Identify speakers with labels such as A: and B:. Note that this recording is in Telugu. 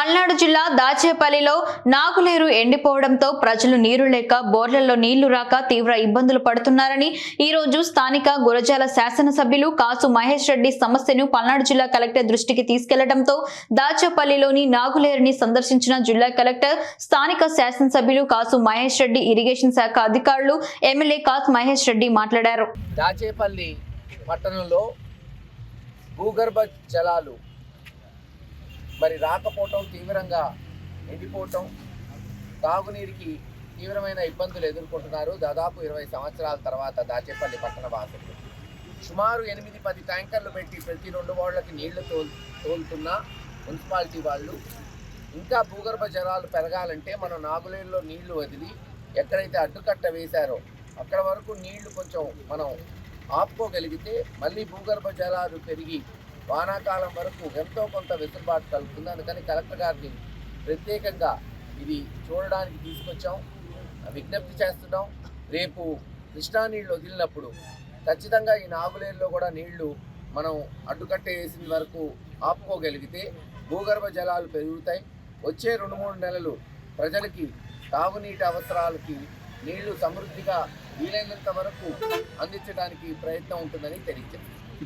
A: పల్నాడు జిల్లా దాచేపల్లిలో నాగులేరు ఎండిపోవడంతో ప్రజలు నీరు లేక బోర్లలో నీళ్ళు రాక తీవ్ర ఇబ్బందులు పడుతున్నారని ఈ రోజు స్థానిక గురజాల శాసనసభ్యులు కాసు మహేష్ రెడ్డి సమస్యను పల్నాడు జిల్లా కలెక్టర్ దృష్టికి తీసుకెళ్ళడంతో దాచేపల్లిలోని నాగులేరుని సందర్శించిన జిల్లా కలెక్టర్ స్థానిక శాసనసభ్యులు కాసు మహేష్ రెడ్డి ఇరిగేషన్ శాఖ అధికారులు ఎమ్మెల్యే కాసు మహేష్ రెడ్డి మాట్లాడారు.
B: దాచేపల్లి పట్టణంలో భూగర్భ జలాలు మరి రాకపోవటం తీవ్రంగా ఎండిపోవటం తాగునీరుకి తీవ్రమైన ఇబ్బందులు ఎదుర్కొంటున్నారు. దాదాపు ఇరవై సంవత్సరాల తర్వాత దాచేపల్లి పట్టణ వాసులు. సుమారు ఎనిమిది పది ట్యాంకర్లు పెట్టి ప్రతి రెండు వార్డులకి నీళ్ళు తోల్ తోలుతున్న మున్సిపాలిటీ వాళ్ళు. ఇంకా భూగర్భ జలాలు పెరగాలంటే మనం నాగులేరులో నీళ్ళు వదిలి ఎక్కడైతే అడ్డుకట్ట వేశారో అక్కడ వరకు నీళ్ళు కొంచెం మనం ఆపుకోగలిగితే మళ్ళీ భూగర్భ జలాలు పెరిగి వానాకాలం వరకు ఎంతో కొంత వెసులుబాటు కలుగుతుంది అందుకని కలెక్టర్ గారిని ప్రత్యేకంగా ఇది చూడడానికి తీసుకొచ్చాం. విజ్ఞప్తి చేస్తున్నాం. రేపు కృష్ణా నీళ్ళు వదిలినప్పుడు ఖచ్చితంగా ఈ నాగులేరులో కూడా నీళ్ళు మనం అడ్డుకట్టే వేసిన వరకు ఆపుకోగలిగితే భూగర్భ జలాలు పెరుగుతాయి. వచ్చే రెండు మూడు నెలలు ప్రజలకి తాగునీటి అవసరాలకి నీళ్ళు సమృద్ధిగా వీలైనంత వరకు అందించడానికి ప్రయత్నం ఉంటుందని తెలియజేస్తుంది